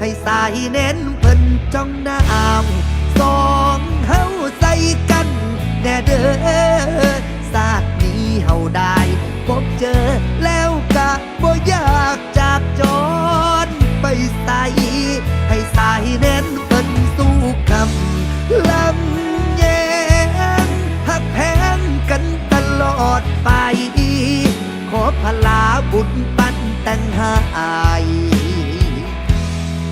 ให้สายเน้นเพิ่นจ้องน้ำสองเฮาใส่กัน แน่เด้อศาสตร์นี้เฮาได้พบเจอแล้วกะบ่อยากจากจรไปใส่ให้สายเน้นเพิ่นสู้คำลำแยงหักแพงกันตลอดไป ขอพลาบุญปันแต่งหาย